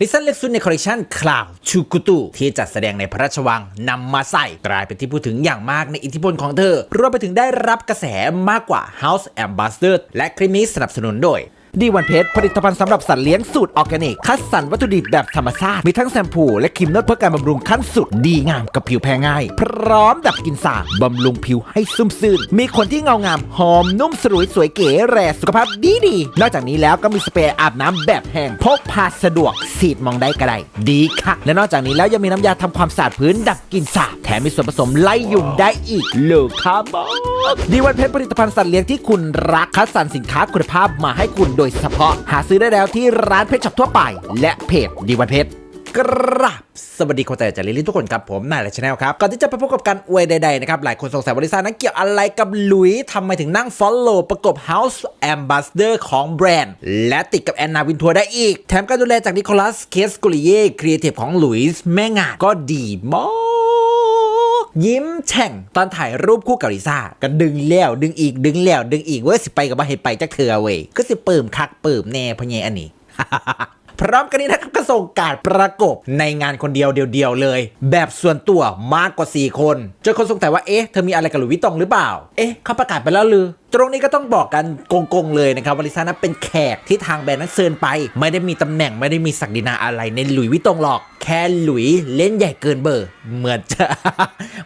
ลิซันเล็กซุนในคอลเลกชันคลาวชูกุตุที่จัดแสดงในพระราชวังนำมาใส่กลายเป็นที่พูดถึงอย่างมากในอิทธิพลของเธอ รวมไปถึงได้รับกระแสมากกว่า House Ambassador และคลิมิสสนับสนุนโดย ดีวันเพชรผลิตภัณฑ์สำหรับสัตว์เลี้ยงสูตรออร์แกนิก คัดสรรวัตถุดิบแบบธรรมชาติ มีทั้งแชมพูและครีมนวดเพื่อการบำรุงขั้นสุดดีงามกับผิวแพ้ง่าย พร้อมดับกลิ่นสาบบำรุงผิวให้ซุ่มซื่น มีขนที่เงางาม หอมนุ่มสรุยสวยเก๋แร่สุขภาพดีดีนอกจากนี้แล้วก็มีสเปรย์อาบน้ำแบบแห้งพกพาสะดวกสีดมองได้กระไดดีค่ะ และนอกจากนี้แล้วยังมีน้ำยาทำความสะอาดพื้นดับกลิ่นสาบแถมมีส่วนผสมไล่ยุงได้อีกโลคาร์บอนดีวันเพชรผลิตภัณฑ์สัตว์เลี้ยงที่คุณรักคัดสรรสินค้าคุณภาพมาให้คุณโดยเฉพาะหาซื้อได้แล้วที่ร้านเพชรช็อปทั่วไป และเพจดีวันเพชรกราบสวัสดีคนแต่จากลิลิทุกคนครับผมนายและชาแนลครับ ก่อนที่จะไปพบกับการอวยใดๆนะครับ หลายคนสงสัยว่าลิซ่านั้นเกี่ยวอะไรกับหลุยทำไมถึงนั่ง Follow ประกบ House Ambassador ของแบรนด์ และติดกับแอนนาวินทัวร์ได้อีก แถมการดูแลจากนิโคลัสเคสกุลิเย่ครีเอทีฟของหลุยส์แม่งานก็ดีมาก ยิ้มแฉ่งตอนถ่ายรูปคู่กับลิซ่าก็ดึงแล้วดึงอีกดึงแล้วดึงอีกเว้ยสิไปกับว่าให้ไปจักเธอเว้ยก็สิเปิ่มคักเปิ่มแน่พะเยอันนี้ พร้อมกันนี้นะครับก็ส่งการดประกบในงานคนเดียวเดียวๆเลย แบบส่วนตัวมากกว่า 4 คนจนคนสงสัยว่าเอ๊ะเธอมีอะไรกับหลุยส์วิตตองหรือเปล่า เอ๊ะเขาประกาศไปแล้วหรือ ตรงนี้ก็ต้องบอกกันโกงๆเลยนะครับวาลิซ่านั้นเป็นแขกที่ทางแบรนด์นั้นเชิญไป ไม่ได้มีตำแหน่งไม่ได้มีศักดินาอะไรในหลุยส์วิตตองหรอก แค่หลุยส์เล่นใหญ่เกินเบอร์ เหมือนจะ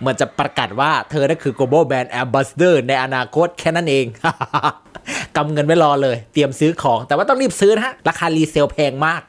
เหมือนจะประกาศว่าเธอนั่นคือ global brand ambassador ในอนาคตแค่นั้นเอง กำเงินไว้รอเลย เตรียมซื้อของ แต่ว่าต้องรีบซื้อนะฮะ ราคารีเซลแพงมาก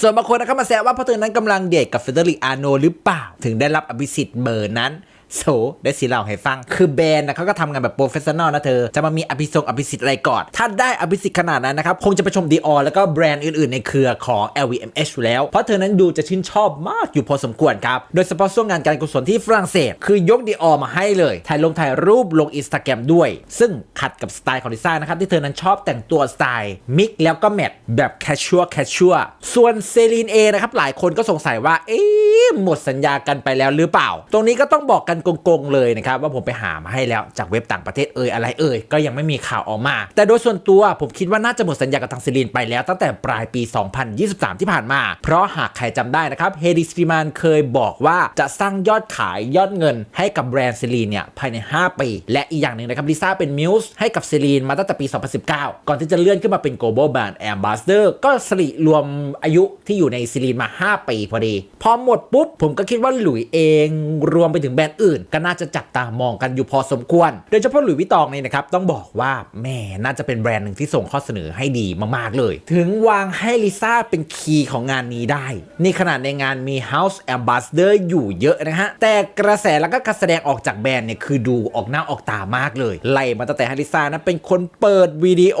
ส่วนบางคนนะครับมาแซวว่าพราะเธอนั้นกำลังเดทกับเฟเดริกอาโนหรือเปล่า ถึงได้รับอภิสิทธิ์เบอร์นั้น โซได้สิเล่าให้ฟัง คือแบรนด์นะเขาก็ทำงานแบบโปรเฟชชั่นอลนะเธอ จะมามีอภิทรงอภิสิทธิ์อะไรก่อน ถ้าได้อภิสิทธิ์ขนาดนั้นนะครับ คงจะไปชมดีออแล้วก็แบรนด์อื่นๆ ในเครือของ LVMH อยู่แล้ว เพราะเธอนั้นดูจะชื่นชอบมากอยู่พอสมควรครับ โดยเฉพาะช่วงงานการกุศลที่ฝรั่งเศส คือยกดีออมาให้เลย ถ่ายลงถ่ายรูปลงอินสตาแกรมด้วย ซึ่งขัดกับสไตล์ของลิซ่านะครับที่เธอนั้นชอบแต่งตัวสไตล์มิกแล้วก็แมทแบบแคชชัวแคชชัวส่วนเซรีนเอนะครับหลายคนก็สงสัยว่าเอ๊ะ หมดสัญญากันไปแล้วหรือเปล่า ตรงนี้ก็ต้องบอกกันโกงๆเลยนะครับว่าผมไปหามาให้แล้วจากเว็บต่างประเทศเอ่ยอะไรเอ่ยก็ยังไม่มีข่าวออกมา แต่โดยส่วนตัวผมคิดว่าน่าจะหมดสัญญากับทางเซรีนไปแล้วตั้งแต่ปลายปี 2023 ที่ผ่านมา เพราะหากใครจำได้นะครับเฮดิสตรีมานเคยบอกว่าจะสร้างยอดขายยอดเงิน ให้กับแบรนด์เซรีนเนี่ยภายใน 5 ปี และอีกอย่างหนึ่งนะครับลิซ่าเป็นมิวส์ให้กับเซรีนมาตั้งแต่ปี 2019 ก่อนที่จะเลื่อนขึ้นมาเป็น global brand ambassador ก็สริรวมอายุที่อยู่ในเซรีนมา 5 ปีพอดีพอหมดปุบ ผมก็คิดว่าหลุยเองรวมไปถึงแบรนด์อื่น ก็น่าจะจับตามองกันอยู่พอสมควร โดยเฉพาะหลุยวิตองนี่นะครับ ต้องบอกว่าแม่น่าจะเป็นแบรนด์หนึ่งที่ส่งข้อเสนอให้ดีมากๆเลย ถึงวางให้ลิซ่าเป็นคีย์ของงานนี้ได้ นี่ขนาดในงานมี House Ambassador อยู่เยอะนะฮะ แต่กระแสแล้วก็การแสดงออกจากแบรนด์เนี่ยคือดูออกหน้าออกตามากเลย ไล่มาตั้งแต่ให้ลิซ่านั้นเป็นคนเปิดวิดีโอ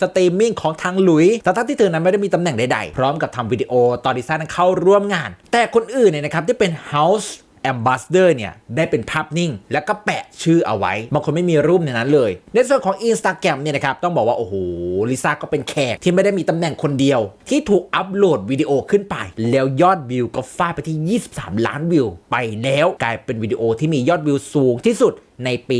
สตรีมมิ่งของทางหลุยแต่ทั้งที่เธอนั้นไม่ได้มีตำแหน่งใดๆ พร้อมกับทำวิดีโอตอนลิซ่านั้นเข้าร่วมงาน แต่คนอื่นเนี่ยนะครับที่เป็น House Ambassador เนี่ย ได้เป็นภาพนิ่ง แล้วก็แปะชื่อเอาไว้ บางคนไม่มีรูปในนั้นเลย ในส่วนของ Instagram เนี่ยนะครับ ต้องบอกว่า โอ้โห ลิซ่าก็เป็นแขกที่ไม่ได้มีตำแหน่งคนเดียว ที่ถูกอัปโหลดวิดีโอขึ้นไป แล้วยอดวิวก็ฟาดไปที่ 23 ล้านวิว ไปแล้วกลายเป็นวิดีโอที่มียอดวิวสูงที่สุด ในปี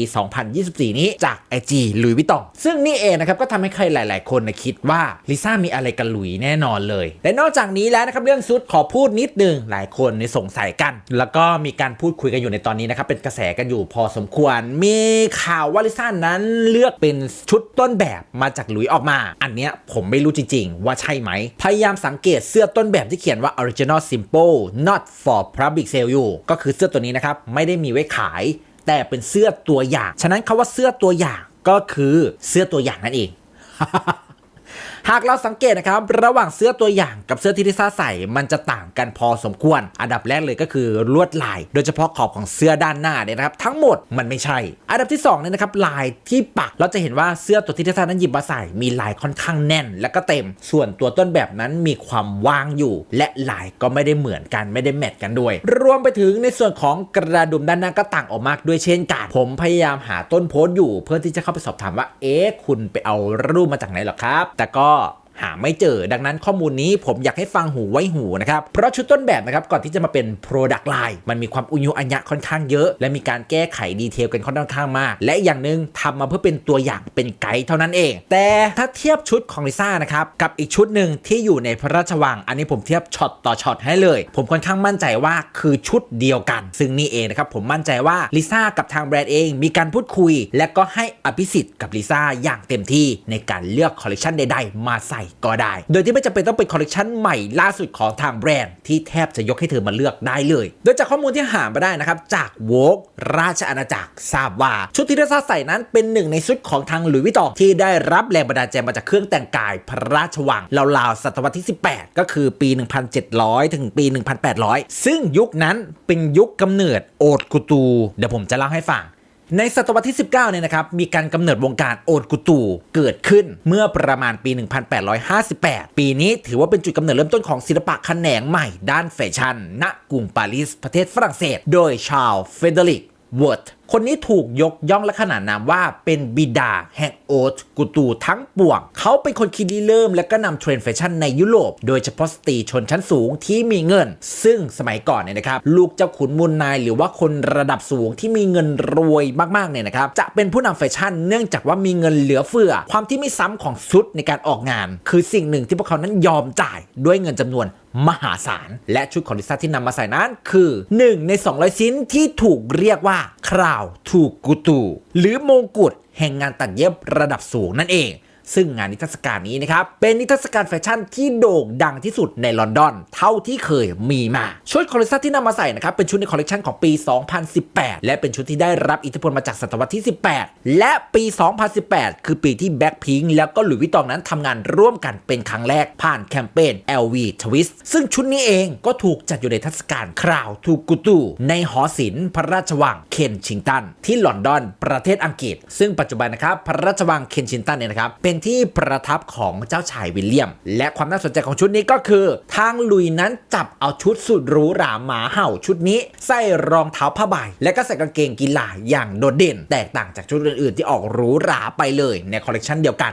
2024 นี้จาก IG ลุยวิตอง ซึ่งนี่เองนะครับก็ทำให้ใครหลาย ๆ คนนะคิดว่าลิซ่ามีอะไรกับหลุยแน่นอนเลยและนอกจากนี้แล้วนะครับเรื่องซุดขอพูดนิดนึงหลายคนในสงสัยกัน แล้วก็มีการพูดคุยกันอยู่ในตอนนี้นะครับเป็นกระแสกันอยู่พอสมควร มีข่าวว่าลิซ่านั้นเลือกเป็นชุดต้นแบบมาจากหลุยออกมา อันเนี้ยผมไม่รู้จริง ๆ ว่าใช่ไหม พยายามสังเกตเสื้อต้นแบบที่เขียนว่า original simple not for public sale อยู่ก็คือเสื้อตัวนี้นะครับไม่ได้มีไว้ขาย แต่เป็นเสื้อตัวอย่าง ฉะนั้นคาว่าเสื้อตัวอย่างก็คือเสื้อตัวอย่างนั่นเอง หากเราสังเกตนะครับระหว่างเสื้อตัวอย่างกับเสื้อที่ลิซ่าใส่มันจะต่างกันพอสมควร อันดับแรกเลยก็คือลวดลาย โดยเฉพาะขอบของเสื้อด้านหน้าเนี่ยนะครับทั้งหมดมันไม่ใช่ อันดับที่2เนี่ยนะครับลายที่ปักเราจะเห็นว่าเสื้อตัวที่ลิซ่านั้นหยิบมาใส่มีลายค่อนข้างแน่น และก็เต็ม ส่วนตัวต้นแบบนั้นมีความว่างอยู่ และลายก็ไม่ได้เหมือนกันไม่ได้แมทกันด้วย รวมไปถึงในส่วนของกระดุมด้านหน้าก็ต่างออกมากด้วยเช่นกันผมพยายามหาต้นโพสต์อยู่ เพื่อที่จะเข้าไปสอบถามว่าเอ๊ะคุณไปเอารูปมาจากไหนหรอครับ แต่ก็ หาไม่เจอ ดังนั้นข้อมูลนี้ผมอยากให้ฟังหูไว้หูนะครับ เพราะชุดต้นแบบนะครับก่อนที่จะมาเป็น Product Line มันมีความอุยุอัญญะค่อนข้างเยอะ และมีการแก้ไขดีเทลกันค่อนข้างมาก และอย่างหนึ่งทำมาเพื่อเป็นตัวอย่างเป็นไกด์เท่านั้นเอง แต่ถ้าเทียบชุดของลิซ่านะครับกับอีกชุดหนึ่งที่อยู่ในพระราชวัง อันนี้ผมเทียบช็อตต่อช็อตให้เลย ผมค่อนข้างมั่นใจว่าคือชุดเดียวกัน ซึ่งนี่เองนะครับผมมั่นใจว่าลิซ่ากับทางแบรนด์เองมีการพูดคุย และก็ให้อภิสิทธิ์กับลิซ่าอย่างเต็มที่ในการเลือกคอลเลคชันใดๆ มาใส่ก็ได้ โดยที่ไม่จำเป็นต้องเป็นคอลเลคชันใหม่ล่าสุดของทางแบรนด์ที่แทบจะยกให้เธอมาเลือกได้เลย โดยจากข้อมูลที่หามาได้นะครับ จากโวกราชอาณาจักรทราบว่า ชุดที่ลิซ่าใส่นั้นเป็นหนึ่งในชุดของทางหลุยส์วิตตองที่ได้รับแรงบันดาลใจมาจากเครื่องแต่งกายพระราชวังราวๆศตวรรษที่ 18 ก็คือปี 1700 ถึงปี 1800 ซึ่งยุคนั้นเป็นยุคกำเนิดโอดกุตู เดี๋ยวผมจะเล่าให้ฟัง ในศตวรรษที่ 19 เนี่ยนะครับ มีการกำเนิดวงการโอดกุตูเกิดขึ้นเมื่อประมาณปี 1858 ปีนี้ถือว่าเป็นจุดกำเนิดเริ่มต้นของศิลปะแขนงใหม่ด้านแฟชั่น ณ กรุงปารีสประเทศฝรั่งเศส โดยชาร์ลเฟเดริกเวิร์ด คนนี้ถูกยกย่องและขนานนามว่าเป็นบิดาแห่งโอตกุตูทั้งปวง เขาเป็นคนคิดริเริ่มและก็นำเทรนด์แฟชั่นในยุโรป โดยเฉพาะสตรีชนชั้นสูงที่มีเงิน ซึ่งสมัยก่อนเนี่ยนะครับ ลูกเจ้าขุนมูลนายหรือว่าคนระดับสูงที่มีเงินรวยมากๆเนี่ยนะครับ จะเป็นผู้นำแฟชั่นเนื่องจากว่ามีเงินเหลือเฟือ ความที่ไม่ซ้ำของชุดในการออกงาน คือสิ่งหนึ่งที่พวกเขานั้นยอมจ่ายด้วยเงินจำนวนมหาศาลและชุดของลิซ่าที่นำมาใส่นั้นคือ 1 ใน 200 ชิ้นที่ถูกเรียกว่าคราวถูกกุตู หรือมงกุฎแห่งงานตัดเย็บระดับสูงนั่นเอง ซึ่งงานนิทรรศการนี้นะครับ เป็นนิทรรศการแฟชั่นที่โด่งดังที่สุดในลอนดอน เท่าที่เคยมีมา ชุดคอลเลคชันที่นำมาใส่นะครับ เป็นชุดในคอลเลคชันของปี 2018 และเป็นชุดที่ได้รับอิทธิพลมาจากศตวรรษที่ 18 และปี 2018 คือปีที่แบ็คพิงแล้วก็หลุยส์วิตตองนั้นทำงานร่วมกันเป็นครั้งแรกผ่านแคมเปญ LV Twist ซึ่งชุดนี้เองก็ถูกจัดอยู่ในเทรรศกาลคราวทูกุตูในหอศิลป์พระราชวังเคนชิงตันที่ลอนดอน ประเทศอังกฤษ ซึ่งปัจจุบันนะครับพระราชวังเคนชิงตันเนี่ยนะครับเป็นที่ประทับของเจ้าชายวิลเลียม และความน่าสนใจของชุดนี้ก็คือ ทางลุยนั้นจับเอาชุดสุดหรูหราหมาเห่าชุดนี้ใส่รองเท้าผ้าใบและก็ใส่กางเกงกีฬาอย่างโดดเด่น แตกต่างจากชุดอื่นๆ ที่ออกหรูหราไปเลยในคอลเลกชันเดียวกัน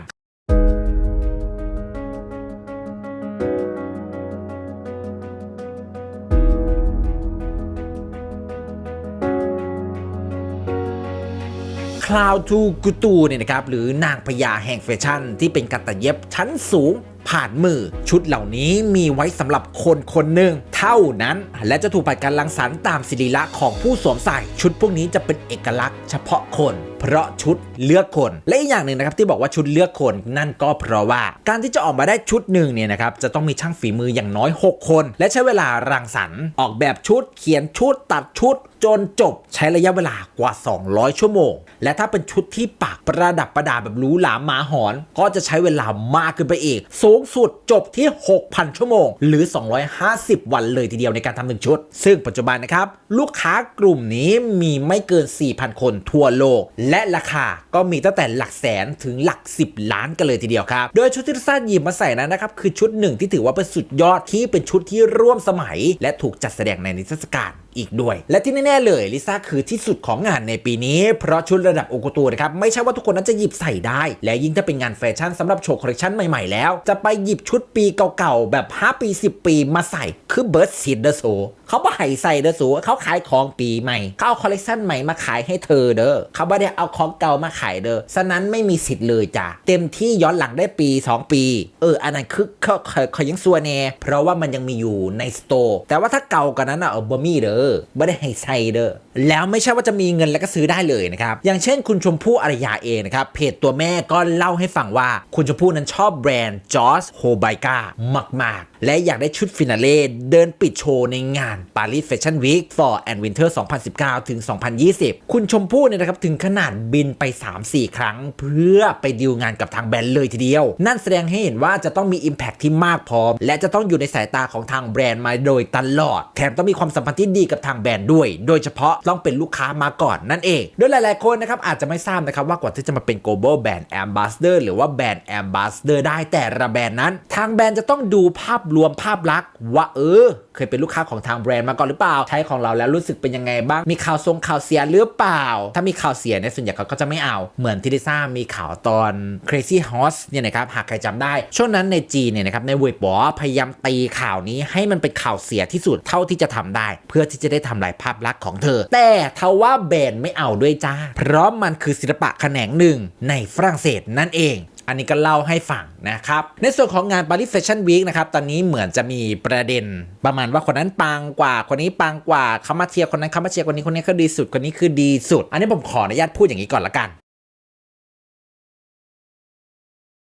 คลาวทูกุตูเนี่ยนะครับหรือนางพญาแห่งแฟชั่น ที่เป็นการตัดเย็บชั้นสูงผ่านมือชุดเหล่านี้มีไว้สำหรับคนคนหนึ่ง ท่านั้น และจะถูกผ่านการรังสรรค์ตามศิริละของผู้สวมใส่ ชุดพวกนี้จะเป็นเอกลักษณ์เฉพาะคน เพราะชุดเลือกคน และอีกอย่างหนึ่งนะครับที่บอกว่าชุดเลือกคนนั่นก็เพราะว่า การที่จะออกมาได้ชุดหนึ่งเนี่ยนะครับจะต้องมีช่างฝีมืออย่างน้อย 6 คน และใช้เวลารังสรรค์ออกแบบชุด เขียนชุดตัดชุดจนจบใช้ระยะเวลากว่า 200 ชั่วโมง และถ้าเป็นชุดที่ปักประดับประดาแบบหรูหราหมาหอน ก็จะใช้เวลามากขึ้นไปอีก สูงสุดจบที่ 6,000 ชั่วโมง หรือ 250 วันเลยทีเดียวในการทำหนึ่งชุด ซึ่งปัจจุบันนะครับ ลูกค้ากลุ่มนี้มีไม่เกิน 4,000 คนทั่วโลก และราคาก็มีตั้งแต่หลักแสนถึงหลัก 10 ล้านกันเลยทีเดียวครับ โดยชุดที่ลิซ่าหยิบมาใส่นั้นนะครับ คือชุดหนึ่งที่ถือว่าเป็นสุดยอดที่เป็นชุดที่ร่วมสมัย และถูกจัดแสดงในนิทรรศการ อีกด้วย และที่แน่ๆเลยลิซ่าคือที่สุดของงานในปีนี้ เพราะชุดระดับโอโกโตนะครับไม่ใช่ว่าทุกคนนั้นจะหยิบใส่ได้ และยิ่งถ้าเป็นงานแฟชั่นสำหรับโชว์คอลเลคชันใหม่ๆแล้ว จะไปหยิบชุดปีเก่าๆแบบ 5 ปี 10 ปีมาใส่คือเบิร์ดซิดเดอร์โซเขาบ่ให้ใส่เดอร์โซเขาขายของปีใหม่เขาเอาคอลเลคชันใหม่มาขายให้เธอเด้อเขาไม่ได้เอาของเก่ามาขายเด้อฉะนั้นไม่มีสิทธิ์เลยจ้ะเต็มที่ย้อนหลังได้ปี 2 ปี เอออันนั้นคือเขาเขายังซัวแน่เพราะว่ามันยังมีอยู่ในสโตร์แต่ว่าถ้าเก่ากว่านั้นอะเออบะมี่เด้อไม่ได้ให้ใส่เด้อแล้วไม่ใช่ว่าจะมีเงินแล้วก็ซื้อได้เลยนะครับอย่างเช่นคุณชมพู่อารยาเองนะครับเพจตัวแม่ก็เล่าให้ฟังว่าคุณชมพู่นั้นชอบแบรนด์จอร์ h โฮไบกามากๆ และอยากได้ชุดฟินาเล่เดินปิดโชว์ในงาน Paris Fashion Week Fall and Winter 2019 ถึง 2020 คุณชมพู่เนี่ยนะครับถึงขนาดบินไป 3-4 ครั้ง เพื่อไปดีลงานกับทางแบรนด์เลยทีเดียว นั่นแสดงให้เห็นว่าจะต้องมี Impact ที่มากพอและจะต้องอยู่ในสายตาของทางแบรนด์มาโดยตลอด แถมต้องมีความสัมพันธ์ที่ดีกับทางแบรนด์ด้วย โดยเฉพาะต้องเป็นลูกค้ามาก่อนนั่นเอง โดยหลาย ๆ คนนะครับอาจจะไม่ทราบนะครับว่ากว่าที่จะมาเป็น global brand ambassador หรือว่าแบรนด์ ambassador ได้แต่ละแบรนด์นั้น ทางแบรนด์จะต้องดูภาพรรวมภาพลักษณ์ว่าเออ เคยเป็นลูกค้าของทางแบรนด์มาก่อนหรือเปล่า ใช้ของเราแล้วรู้สึกเป็นยังไงบ้าง มีข่าวทรงข่าวเสียหรือเปล่า ถ้ามีข่าวเสียเนี่ยส่วนใหญ่เขาก็จะไม่เอา เหมือนที่ลิซ่ามีข่าวตอน Crazy Horse เนี่ยนะครับหากใครจำได้ ช่วงนั้นในจีนเนี่ยนะครับในเว็บบอพยายามตีข่าวนี้ให้มันเป็นข่าวเสียที่สุดเท่าที่จะทำได้ เพื่อที่จะได้ทำลายภาพลักษณ์ของเธอ แต่ทว่าแบรนด์ไม่เอาด้วยจ้า เพราะมันคือศิลปะแขนงหนึ่งในฝรั่งเศสนั่นเอง อันนี้ก็เล่าให้ฟังนะครับ ในส่วนของงาน Paris Fashion Week นะครับ ตอนนี้เหมือนจะมีประเด็น ประมาณว่าคนนั้นปังกว่า คนนี้ปังกว่าเขามาเชียร์คนนั้นเขามาเชียร์คนนี้คนนี้ก็ดีสุด คนนี้คือดีสุด อันนี้ผมขออนุญาตพูดอย่างนี้ก่อนละกัน